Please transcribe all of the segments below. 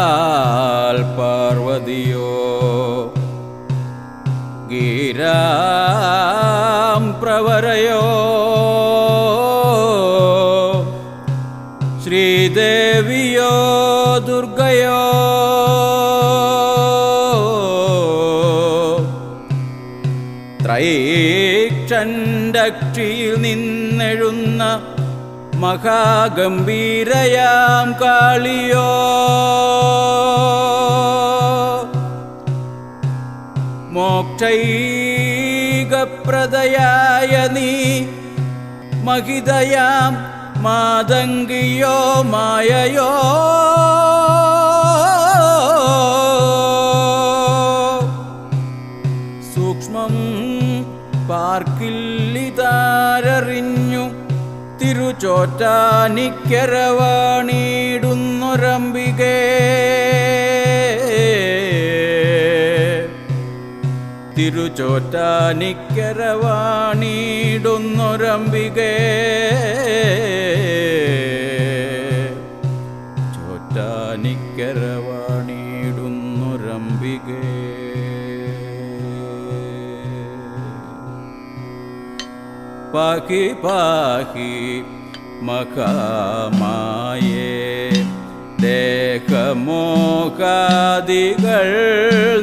സാക്ഷാൽ പാർവതിയോ ഗീരാം പ്രവരയോ ശ്രീദേവിയോ ദുർഗയോ ത്രൈക്ഷണ്ടക്ഷിയിൽ നിന്നെഴുന്ന मखागम्भीरयां कालीय मोक्षैगप्रदयायनी महिदयां मादङ्गियो माययो തിരുചോറ്റാനിക്കരവാണിടുന്നൊരംബികേ. തിരുചോറ്റാനിക്കരവാണിടുന്നൊരമ്പികേ പാഹി പാഹി മഹാമായേ ദേഹമോഹാദികൾ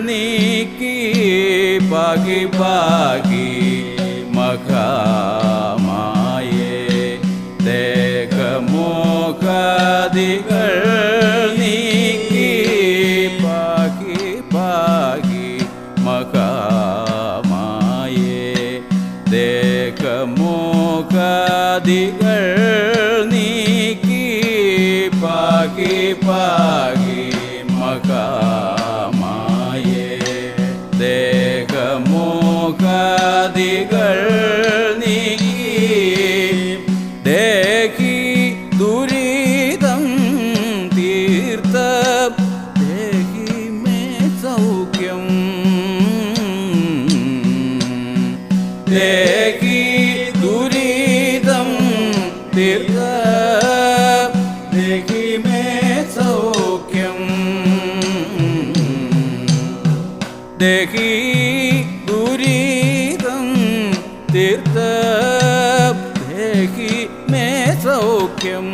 നീക്കി പാഹി പാകി മഹാമായേ ദേഹമോഹാദികൾ നീക്കി പാഹി പാഹി മഹാമായേ ദേഹമോഹാദികൾ തീർത്ത ദേഹി മേ സൗഖ്യം ദേഹി ദുരിതം തീർത്ത ദേഹി മേ സൗഖ്യം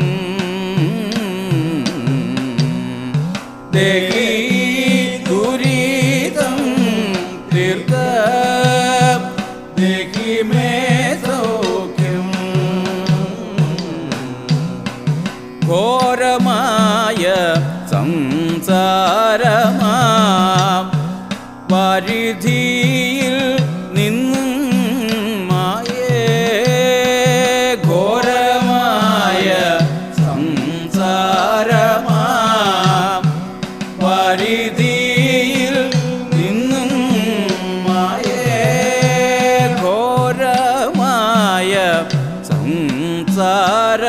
ಕಾರ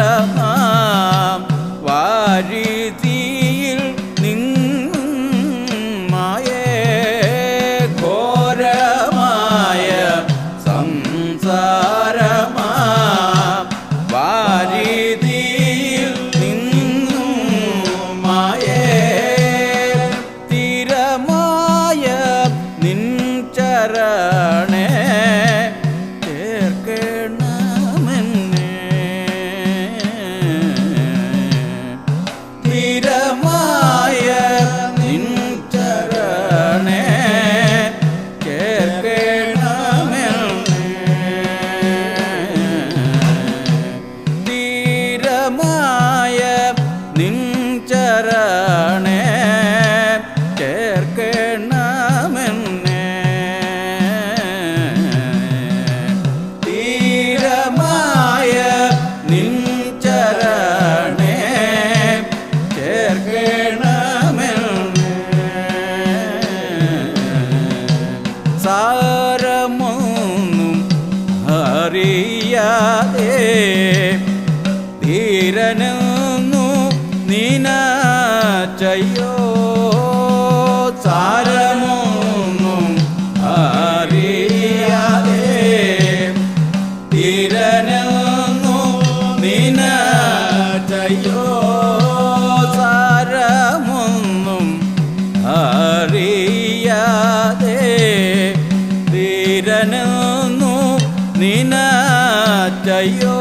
ധീരനെന്നു നിനച്ചയ്യോ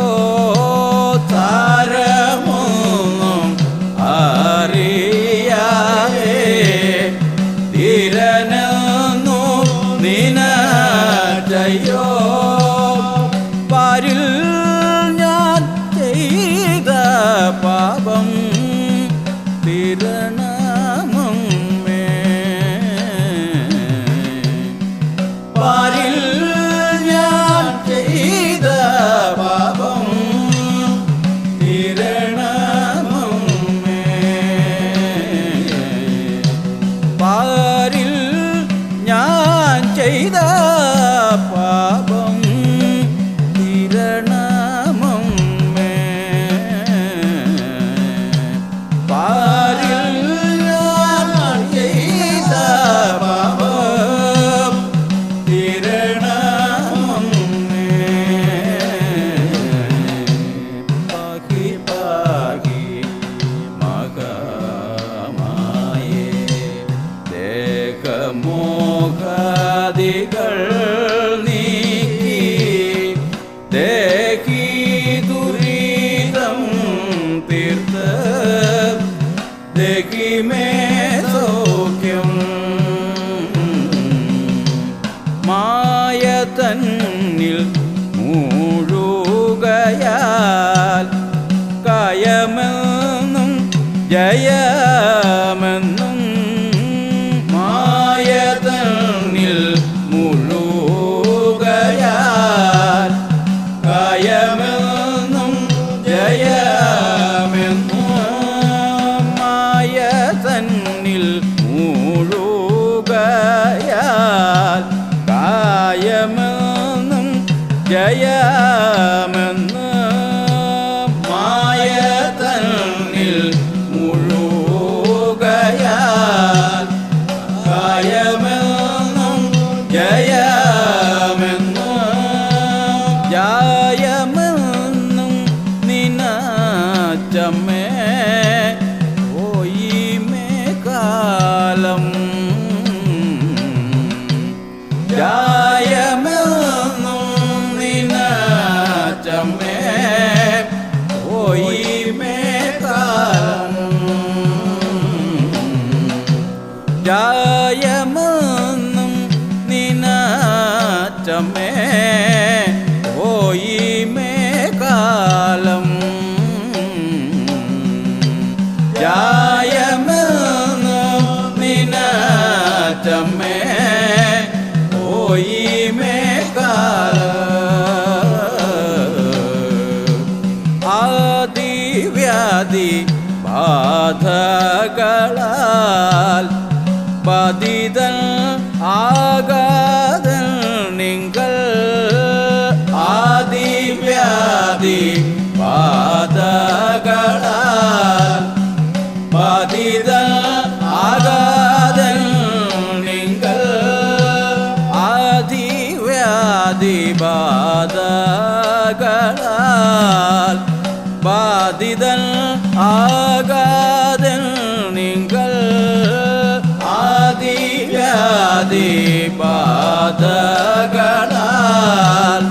பாதகனால்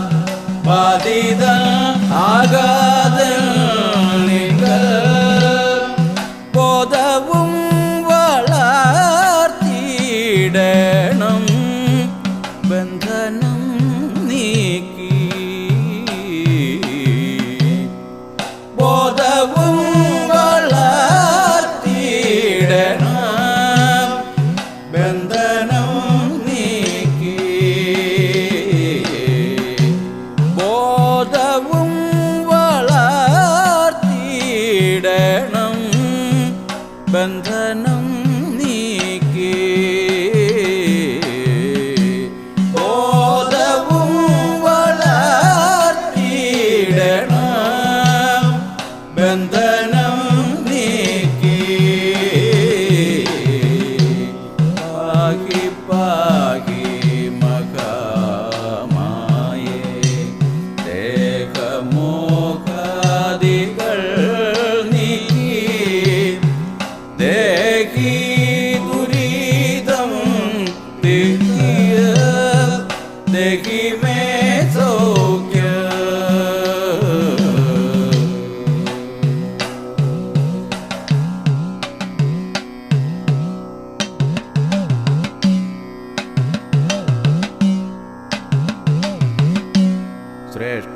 பதிதல் ஆகா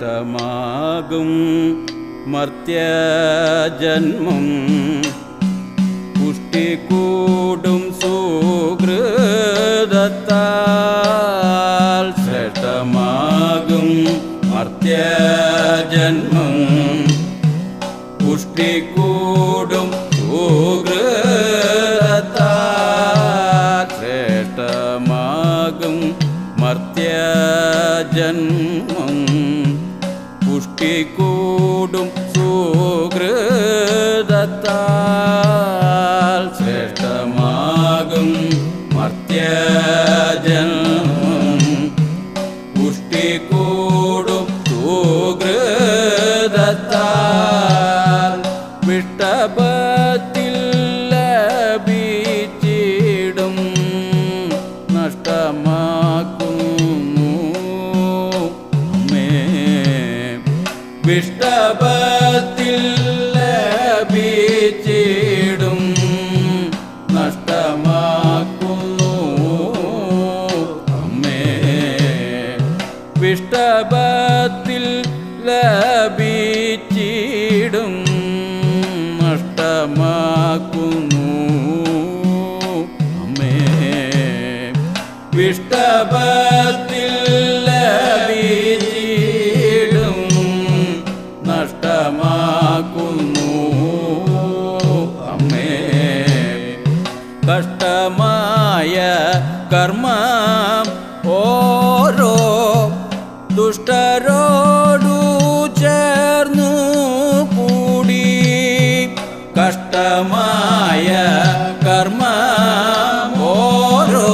ഭൂതമാകും മർത്യജന്മം. പുഷ്ടി കൂടും സുഹൃതത്താൽ ശ്രേഷ്ഠമാകും മർത്യജന്മം. പുഷ്ടി പുഷ്ടിക്കൂടും സുഹൃതത്താൽ കഷ്ടമായ കർമ്മം ഓരോ ദുഷ്ടരോടു ചേർന്നു കൂടി. കഷ്ടമായ കർമ്മം ഓരോ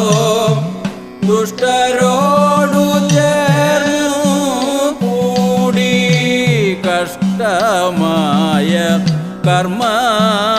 ദുഷ്ടരോടു ചേർന്നു കൂടി. കഷ്ടമായ കർമ്മമോരോ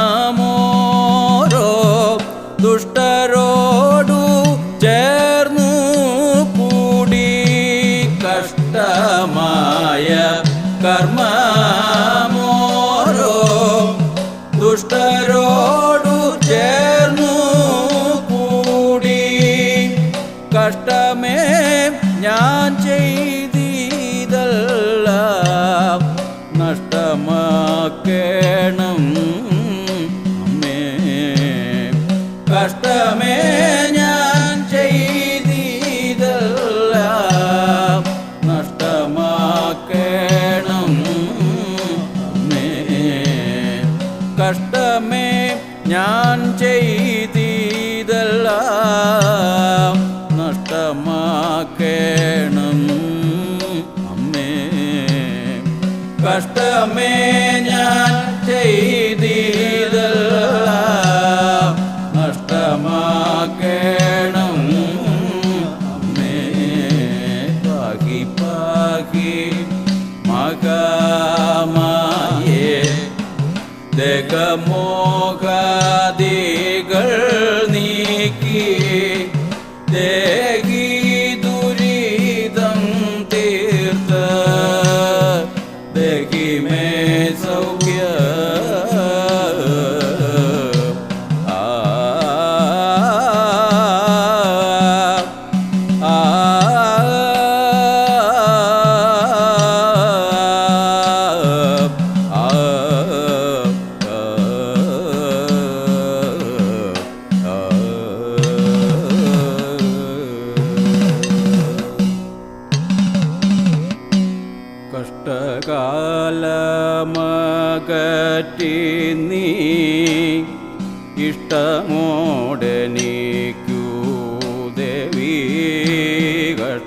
ദേഹമോഹാദികൾ നീക്കി. ദേഹി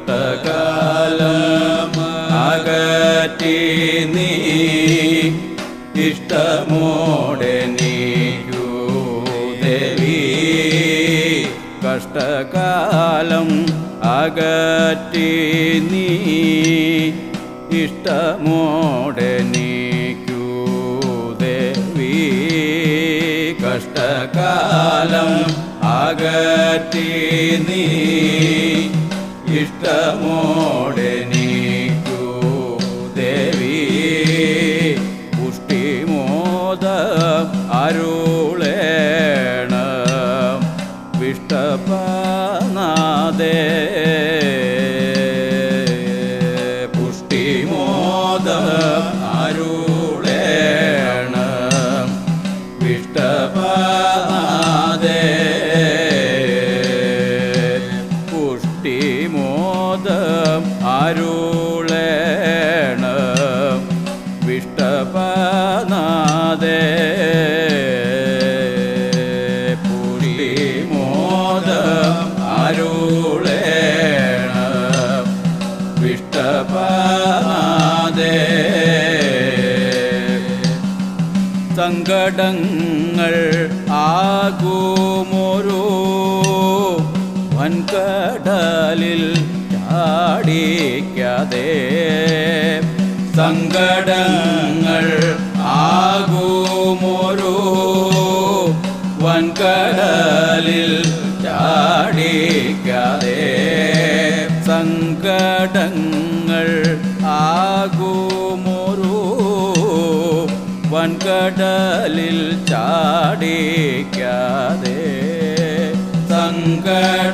കഷ്ടകാലം അകറ്റി നീ ഇഷ്ടമോടെ നീക്കൂ ദേവി. കഷ്ടകാലം അകറ്റി നീ ഇഷ്ടമോടെ നീക്കൂ ദേവി. കഷ്ടകാലം അകറ്റി നീ ഇഷ്ടമോടെ നീക്കൂ ദേവി. പുഷ്ടിമോദ അരുളേണ വിഷ്ടപനാദേ. പുഷ്ടിമോദ അരുളേണം വിഷ്ട വൻകടങ്ങൾ ആകുമോരോ വൻകടലിൽ ചാടിക്കാതെ. സങ്കടങ്ങൾ ആകുമോരോ വൻകടലിൽ ചാടിക്കാതെ. സങ്കടങ്ങൾ ആകൂ കടലിൽ ചാടിക്കാതെ സങ്കടങ്ങൾ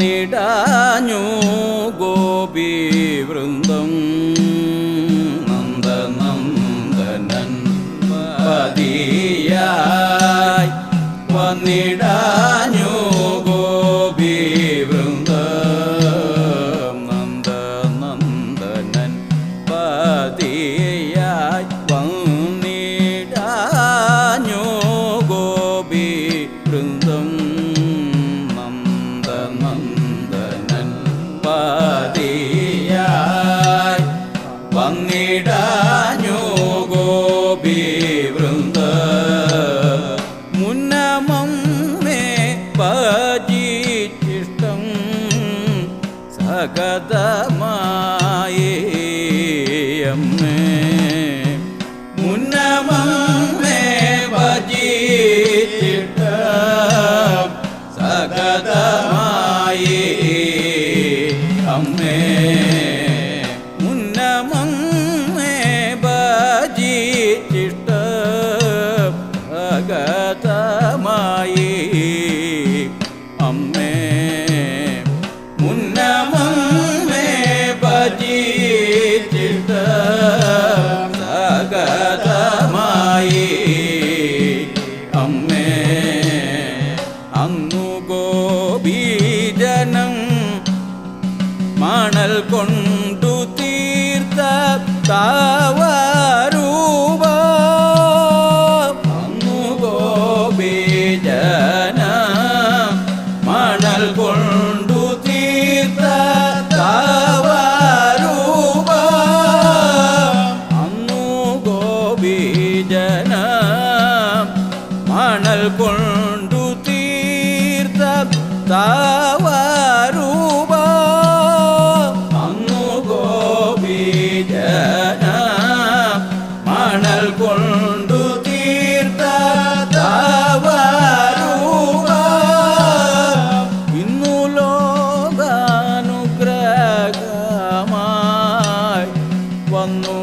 நிட விடா അങ്ങു ഗോപീജനം മാണൽ കൊണ്ടു തീർത്ത cuando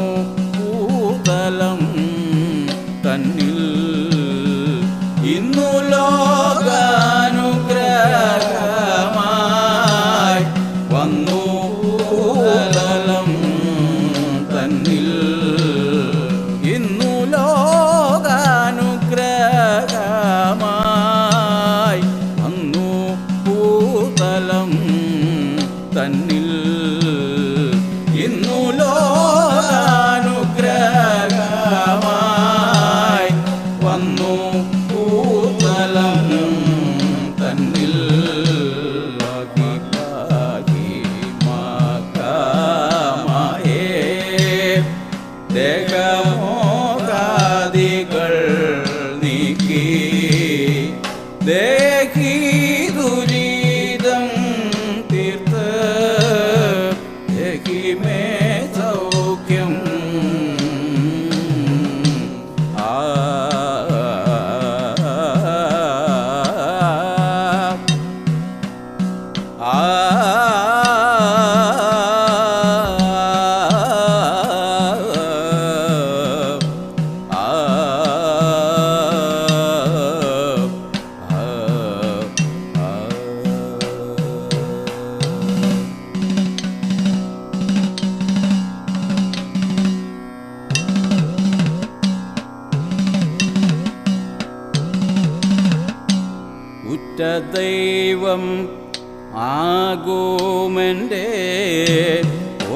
de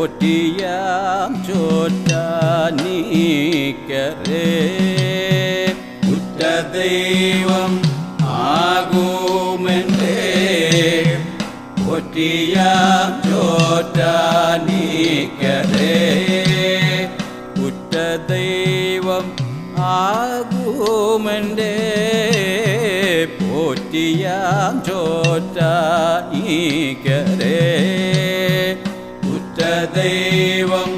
ചോട്ടിയാം ചോറ്റാനീക്കരേ ഉറ്റദൈവം ആകുമെന്നേ. ചോറ്റിയാം ചോറ്റാനീക്കരേ പോറ്റിയാം ചോറ്റാനീക്കരേ ദൈവം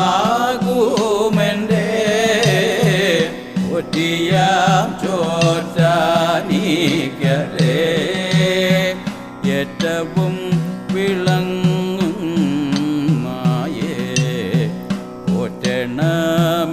ആകുമെന്റെ ഒറ്റിയാം ചോറ്റാനീക്കരേ. ഏറ്റവും വിളങ്ങും മായേ പോറ്റണമെന്നും